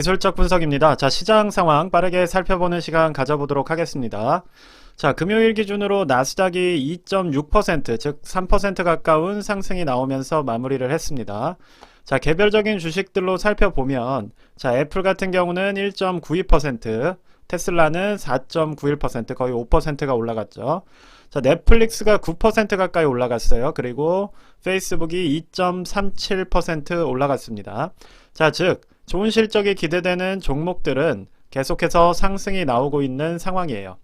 기술적 분석입니다. 자, 시장 상황 빠르게 살펴보는 시간 가져보도록 하겠습니다. 자, 금요일 기준으로 나스닥이 2.6%, 즉 3% 가까운 상승이 나오면서 마무리를 했습니다. 자, 개별적인 주식들로 살펴보면, 자, 애플 같은 경우는 1.92%, 테슬라는 4.91%, 거의 5%가 올라갔죠. 자, 넷플릭스가 9% 가까이 올라갔어요. 그리고 페이스북이 2.37% 올라갔습니다. 자, 즉, 좋은 실적이 기대되는 종목들은 계속해서 상승이 나오고 있는 상황이에요.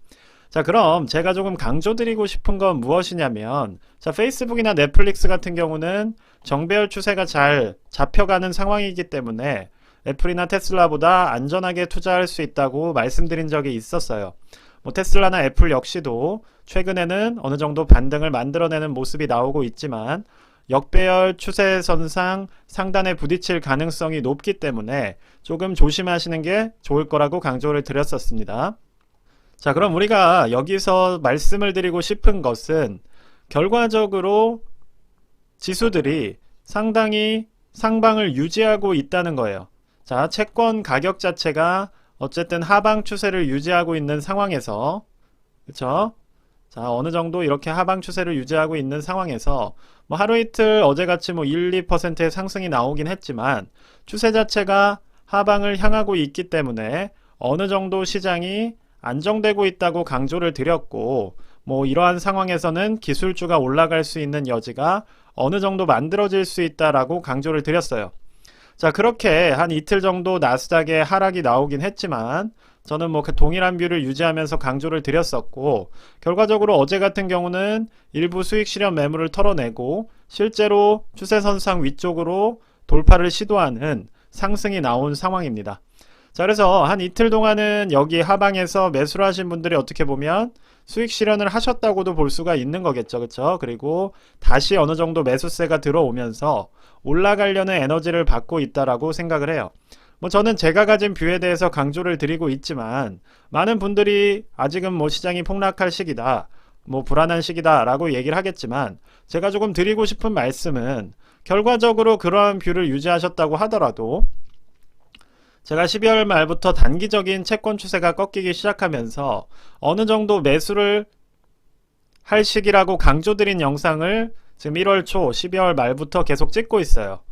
자, 그럼 제가 조금 강조드리고 싶은 건 무엇이냐면, 자, 페이스북이나 넷플릭스 같은 경우는 정배열 추세가 잘 잡혀가는 상황이기 때문에 애플이나 테슬라보다 안전하게 투자할 수 있다고 말씀드린 적이 있었어요. 뭐 테슬라나 애플 역시도 최근에는 어느 정도 반등을 만들어내는 모습이 나오고 있지만 역배열 추세선상 상단에 부딪힐 가능성이 높기 때문에 조금 조심하시는 게 좋을 거라고 강조를 드렸었습니다. 자, 그럼 우리가 여기서 말씀을 드리고 싶은 것은 결과적으로 지수들이 상당히 상방을 유지하고 있다는 거예요. 자, 채권 가격 자체가 어쨌든 하방 추세를 유지하고 있는 상황에서 그쵸? 자, 어느 정도 이렇게 하방 추세를 유지하고 있는 상황에서 뭐 하루 이틀 어제같이 뭐 1, 2%의 상승이 나오긴 했지만 추세 자체가 하방을 향하고 있기 때문에 어느 정도 시장이 안정되고 있다고 강조를 드렸고 뭐 이러한 상황에서는 기술주가 올라갈 수 있는 여지가 어느 정도 만들어질 수 있다라고 강조를 드렸어요. 자, 그렇게 한 이틀 정도 나스닥에 하락이 나오긴 했지만 저는 뭐그 동일한 뷰를 유지하면서 강조를 드렸었고 결과적으로 어제 같은 경우는 일부 수익 실현 매물을 털어내고 실제로 추세선상 위쪽으로 돌파를 시도하는 상승이 나온 상황입니다. 자, 그래서 한 이틀 동안은 여기 하방에서 매수를 하신 분들이 어떻게 보면 수익 실현을 하셨다고도 볼 수가 있는 거겠죠. 그쵸? 그리고 다시 어느 정도 매수세가 들어오면서 올라가려는 에너지를 받고 있다라고 생각을 해요. 뭐 저는 제가 가진 뷰에 대해서 강조를 드리고 있지만 많은 분들이 아직은 뭐 시장이 폭락할 시기다. 뭐 불안한 시기다 라고 얘기를 하겠지만 제가 조금 드리고 싶은 말씀은 결과적으로 그러한 뷰를 유지하셨다고 하더라도 제가 12월 말부터 단기적인 채권 추세가 꺾이기 시작하면서 어느 정도 매수를 할 시기라고 강조드린 영상을 지금 1월 초, 12월 말부터 계속 찍고 있어요.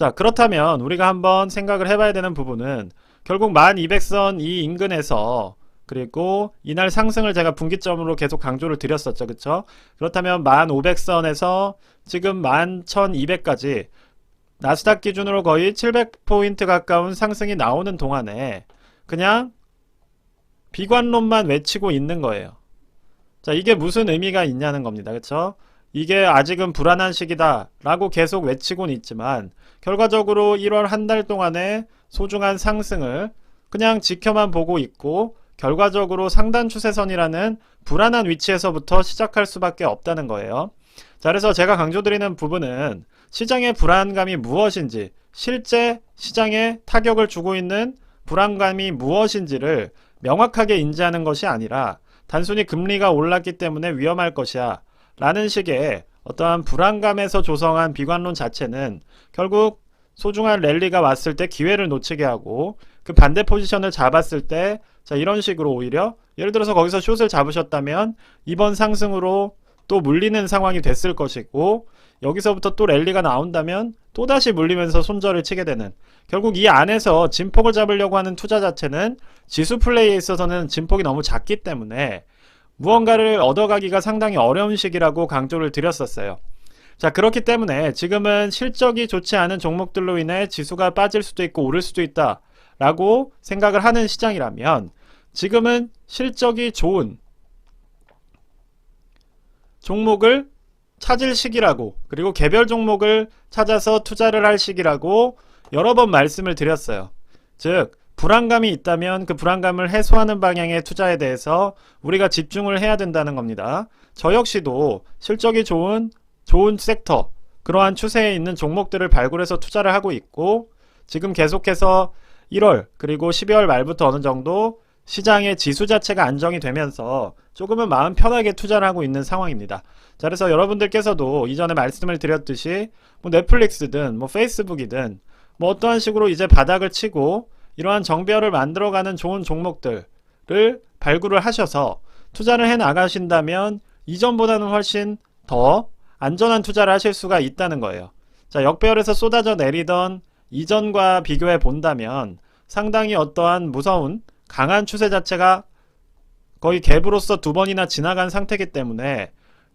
자, 그렇다면 우리가 한번 생각을 해봐야 되는 부분은 결국 1200선 이 인근에서 그리고 이날 상승을 제가 분기점으로 계속 강조를 드렸었죠. 그쵸? 그렇다면 1500선에서 지금 11200까지 나스닥 기준으로 거의 700포인트 가까운 상승이 나오는 동안에 그냥 비관론만 외치고 있는 거예요. 자, 이게 무슨 의미가 있냐는 겁니다. 그쵸? 이게 아직은 불안한 시기다 라고 계속 외치고는 있지만 결과적으로 1월 한 달 동안에 소중한 상승을 그냥 지켜만 보고 있고 결과적으로 상단 추세선이라는 불안한 위치에서부터 시작할 수밖에 없다는 거예요. 자, 그래서 제가 강조드리는 부분은 시장의 불안감이 무엇인지, 실제 시장에 타격을 주고 있는 불안감이 무엇인지를 명확하게 인지하는 것이 아니라 단순히 금리가 올랐기 때문에 위험할 것이야 라는 식의 어떠한 불안감에서 조성한 비관론 자체는 결국 소중한 랠리가 왔을 때 기회를 놓치게 하고 그 반대 포지션을 잡았을 때 자, 이런 식으로 오히려 예를 들어서 거기서 숏을 잡으셨다면 이번 상승으로 또 물리는 상황이 됐을 것이고 여기서부터 또 랠리가 나온다면 또다시 물리면서 손절을 치게 되는 결국 이 안에서 진폭을 잡으려고 하는 투자 자체는 지수 플레이에 있어서는 진폭이 너무 작기 때문에 무언가를 얻어가기가 상당히 어려운 시기라고 강조를 드렸었어요. 자, 그렇기 때문에 지금은 실적이 좋지 않은 종목들로 인해 지수가 빠질 수도 있고 오를 수도 있다 라고 생각을 하는 시장이라면 지금은 실적이 좋은 종목을 찾을 시기라고 그리고 개별 종목을 찾아서 투자를 할 시기라고 여러 번 말씀을 드렸어요. 즉 불안감이 있다면 그 불안감을 해소하는 방향의 투자에 대해서 우리가 집중을 해야 된다는 겁니다. 저 역시도 실적이 좋은 좋은 섹터 그러한 추세에 있는 종목들을 발굴해서 투자를 하고 있고 지금 계속해서 1월 그리고 12월 말부터 어느 정도 시장의 지수 자체가 안정이 되면서 조금은 마음 편하게 투자를 하고 있는 상황입니다. 자, 그래서 여러분들께서도 이전에 말씀을 드렸듯이 뭐 넷플릭스든 뭐 페이스북이든 뭐 어떠한 식으로 이제 바닥을 치고 이러한 정배열을 만들어가는 좋은 종목들을 발굴을 하셔서 투자를 해 나가신다면 이전보다는 훨씬 더 안전한 투자를 하실 수가 있다는 거예요. 자, 역배열에서 쏟아져 내리던 이전과 비교해 본다면 상당히 어떠한 무서운 강한 추세 자체가 거의 갭으로서 두 번이나 지나간 상태이기 때문에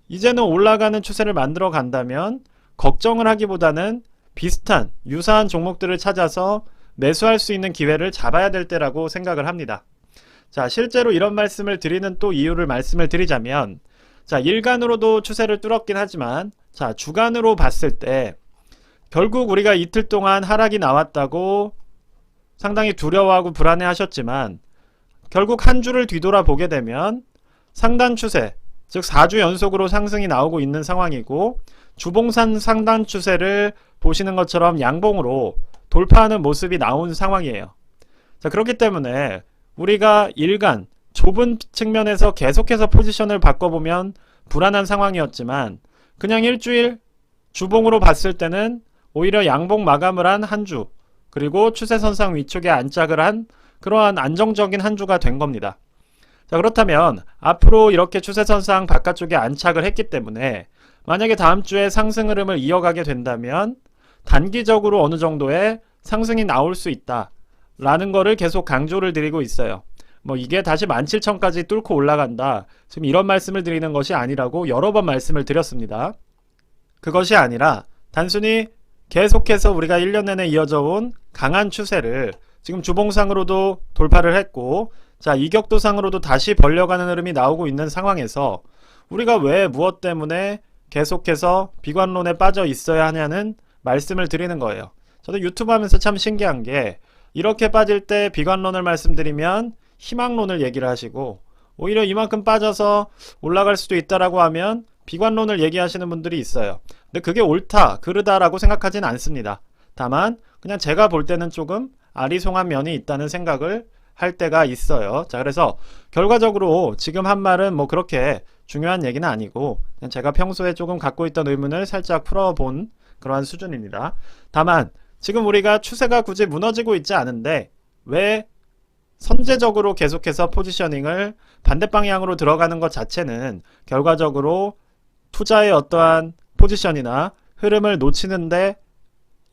이제는 올라가는 추세를 만들어 간다면 걱정을 하기보다는 비슷한 유사한 종목들을 찾아서 매수할 수 있는 기회를 잡아야 될 때라고 생각을 합니다. 자, 실제로 이런 말씀을 드리는 또 이유를 말씀을 드리자면 자, 일간으로도 추세를 뚫었긴 하지만 자, 주간으로 봤을 때 결국 우리가 이틀 동안 하락이 나왔다고 상당히 두려워하고 불안해 하셨지만 결국 한 주를 뒤돌아 보게 되면 상단 추세, 즉 4주 연속으로 상승이 나오고 있는 상황이고 주봉산 상단 추세를 보시는 것처럼 양봉으로 돌파하는 모습이 나온 상황이에요. 자, 그렇기 때문에 우리가 일간 좁은 측면에서 계속해서 포지션을 바꿔보면 불안한 상황이었지만 그냥 일주일 주봉으로 봤을 때는 오히려 양봉 마감을 한 한 주, 그리고 추세선상 위쪽에 안착을 한 그러한 안정적인 한 주가 된 겁니다. 자, 그렇다면 앞으로 이렇게 추세선상 바깥쪽에 안착을 했기 때문에 만약에 다음 주에 상승 흐름을 이어가게 된다면 단기적으로 어느 정도의 상승이 나올 수 있다. 라는 거를 계속 강조를 드리고 있어요. 뭐 이게 다시 17,000까지 뚫고 올라간다. 지금 이런 말씀을 드리는 것이 아니라고 여러 번 말씀을 드렸습니다. 그것이 아니라 단순히 계속해서 우리가 1년 내내 이어져 온 강한 추세를 지금 주봉상으로도 돌파를 했고 자 이격도상으로도 다시 벌려가는 흐름이 나오고 있는 상황에서 우리가 왜 무엇 때문에 계속해서 비관론에 빠져 있어야 하냐는 말씀을 드리는 거예요. 저도 유튜브 하면서 참 신기한 게 이렇게 빠질 때 비관론을 말씀드리면 희망론을 얘기를 하시고 오히려 이만큼 빠져서 올라갈 수도 있다라고 하면 비관론을 얘기하시는 분들이 있어요. 근데 그게 옳다, 그르다라고 생각하진 않습니다. 다만 그냥 제가 볼 때는 조금 아리송한 면이 있다는 생각을 할 때가 있어요. 자, 그래서 결과적으로 지금 한 말은 뭐 그렇게 중요한 얘기는 아니고 그냥 제가 평소에 조금 갖고 있던 의문을 살짝 풀어본 그러한 수준입니다. 다만 지금 우리가 추세가 굳이 무너지고 있지 않은데 왜 선제적으로 계속해서 포지셔닝을 반대 방향으로 들어가는 것 자체는 결과적으로 투자의 어떠한 포지션이나 흐름을 놓치는데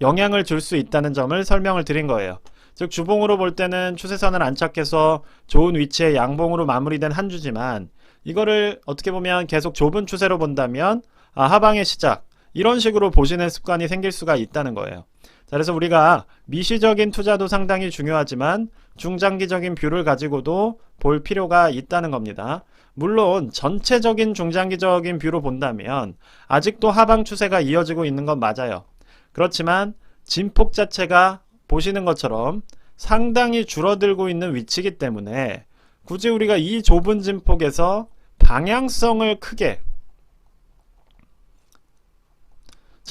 영향을 줄 수 있다는 점을 설명을 드린 거예요. 즉 주봉으로 볼 때는 추세선을 안착해서 좋은 위치에 양봉으로 마무리된 한 주지만 이거를 어떻게 보면 계속 좁은 추세로 본다면 아, 하방의 시작 이런 식으로 보시는 습관이 생길 수가 있다는 거예요. 자, 그래서 우리가 미시적인 투자도 상당히 중요하지만 중장기적인 뷰를 가지고도 볼 필요가 있다는 겁니다. 물론 전체적인 중장기적인 뷰로 본다면 아직도 하방 추세가 이어지고 있는 건 맞아요. 그렇지만 진폭 자체가 보시는 것처럼 상당히 줄어들고 있는 위치이기 때문에 굳이 우리가 이 좁은 진폭에서 방향성을 크게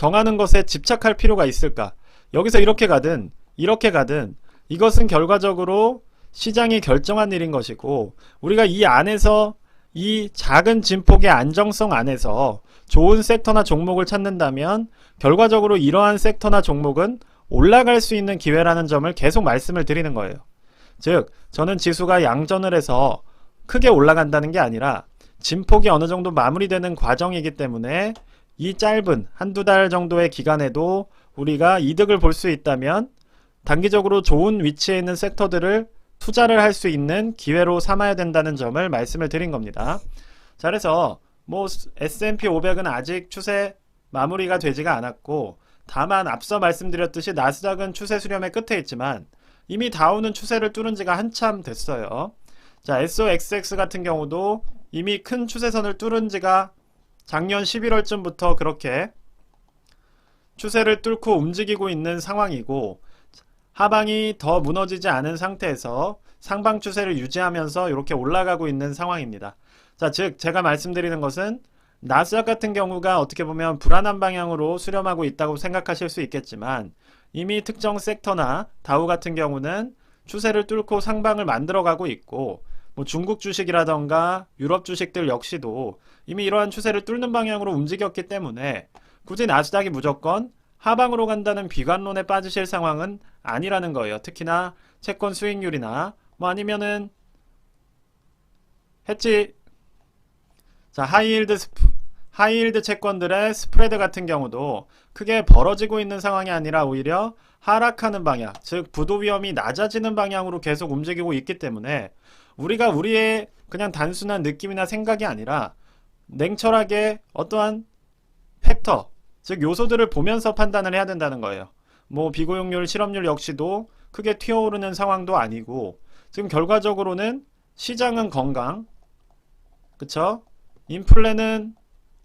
정하는 것에 집착할 필요가 있을까? 여기서 이렇게 가든 이렇게 가든 이것은 결과적으로 시장이 결정한 일인 것이고 우리가 이 안에서 이 작은 진폭의 안정성 안에서 좋은 섹터나 종목을 찾는다면 결과적으로 이러한 섹터나 종목은 올라갈 수 있는 기회라는 점을 계속 말씀을 드리는 거예요. 즉, 저는 지수가 양전을 해서 크게 올라간다는 게 아니라 진폭이 어느 정도 마무리되는 과정이기 때문에 이 짧은 한두 달 정도의 기간에도 우리가 이득을 볼 수 있다면 단기적으로 좋은 위치에 있는 섹터들을 투자를 할 수 있는 기회로 삼아야 된다는 점을 말씀을 드린 겁니다. 자, 그래서 뭐 S&P 500은 아직 추세 마무리가 되지가 않았고 다만 앞서 말씀드렸듯이 나스닥은 추세 수렴의 끝에 있지만 이미 다우는 추세를 뚫은 지가 한참 됐어요. 자, SOXX 같은 경우도 이미 큰 추세선을 뚫은 지가 작년 11월쯤부터 그렇게 추세를 뚫고 움직이고 있는 상황이고 하방이 더 무너지지 않은 상태에서 상방 추세를 유지하면서 이렇게 올라가고 있는 상황입니다. 자, 즉 제가 말씀드리는 것은 나스닥 같은 경우가 어떻게 보면 불안한 방향으로 수렴하고 있다고 생각하실 수 있겠지만 이미 특정 섹터나 다우 같은 경우는 추세를 뚫고 상방을 만들어가고 있고 뭐 중국 주식이라던가 유럽 주식들 역시도 이미 이러한 추세를 뚫는 방향으로 움직였기 때문에 굳이 나스닥이 무조건 하방으로 간다는 비관론에 빠지실 상황은 아니라는 거예요. 특히나 채권 수익률이나 뭐 아니면은 했지 자 하이힐드 스프, 하이힐드 채권들의 스프레드 같은 경우도 크게 벌어지고 있는 상황이 아니라 오히려 하락하는 방향, 즉 부도 위험이 낮아지는 방향으로 계속 움직이고 있기 때문에 우리가 우리의 그냥 단순한 느낌이나 생각이 아니라 냉철하게 어떠한 팩터, 즉 요소들을 보면서 판단을 해야 된다는 거예요. 뭐 비고용률, 실업률 역시도 크게 튀어오르는 상황도 아니고 지금 결과적으로는 시장은 건강, 그쵸? 인플레는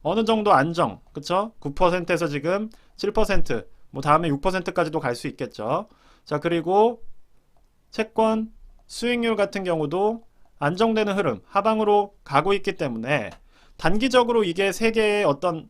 어느 정도 안정, 그쵸? 9%에서 지금 7%, 뭐 다음에 6%까지도 갈 수 있겠죠. 자, 그리고 채권 수익률 같은 경우도 안정되는 흐름, 하방으로 가고 있기 때문에 단기적으로 이게 세계의 어떤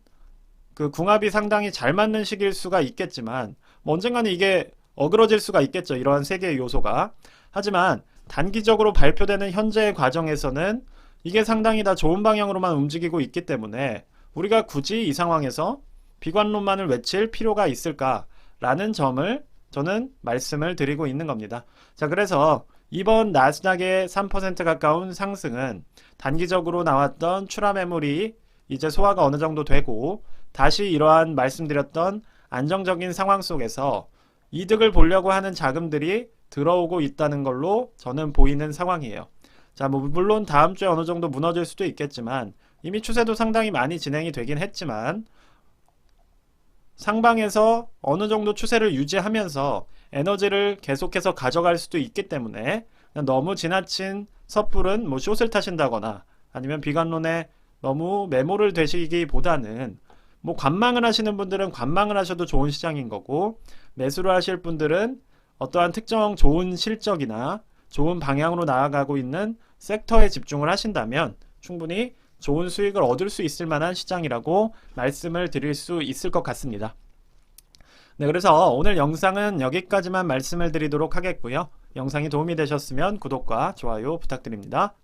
그 궁합이 상당히 잘 맞는 시기일 수가 있겠지만 뭐 언젠가는 이게 어그러질 수가 있겠죠. 이러한 세 개의 요소가. 하지만 단기적으로 발표되는 현재의 과정에서는 이게 상당히 다 좋은 방향으로만 움직이고 있기 때문에 우리가 굳이 이 상황에서 비관론만을 외칠 필요가 있을까라는 점을 저는 말씀을 드리고 있는 겁니다. 자, 그래서 이번 나스닥의 3% 가까운 상승은 단기적으로 나왔던 출하 매물이 이제 소화가 어느 정도 되고 다시 이러한 말씀드렸던 안정적인 상황 속에서 이득을 보려고 하는 자금들이 들어오고 있다는 걸로 저는 보이는 상황이에요. 자, 뭐 물론 다음 주에 어느 정도 무너질 수도 있겠지만 이미 추세도 상당히 많이 진행이 되긴 했지만 상방에서 어느 정도 추세를 유지하면서 에너지를 계속해서 가져갈 수도 있기 때문에 너무 지나친 섣불은 뭐 숏을 타신다거나 아니면 비관론에 너무 매몰을 되시기보다는 뭐 관망을 하시는 분들은 관망을 하셔도 좋은 시장인 거고 매수를 하실 분들은 어떠한 특정 좋은 실적이나 좋은 방향으로 나아가고 있는 섹터에 집중을 하신다면 충분히 좋은 수익을 얻을 수 있을 만한 시장이라고 말씀을 드릴 수 있을 것 같습니다. 네, 그래서 오늘 영상은 여기까지만 말씀을 드리도록 하겠고요. 영상이 도움이 되셨으면 구독과 좋아요 부탁드립니다.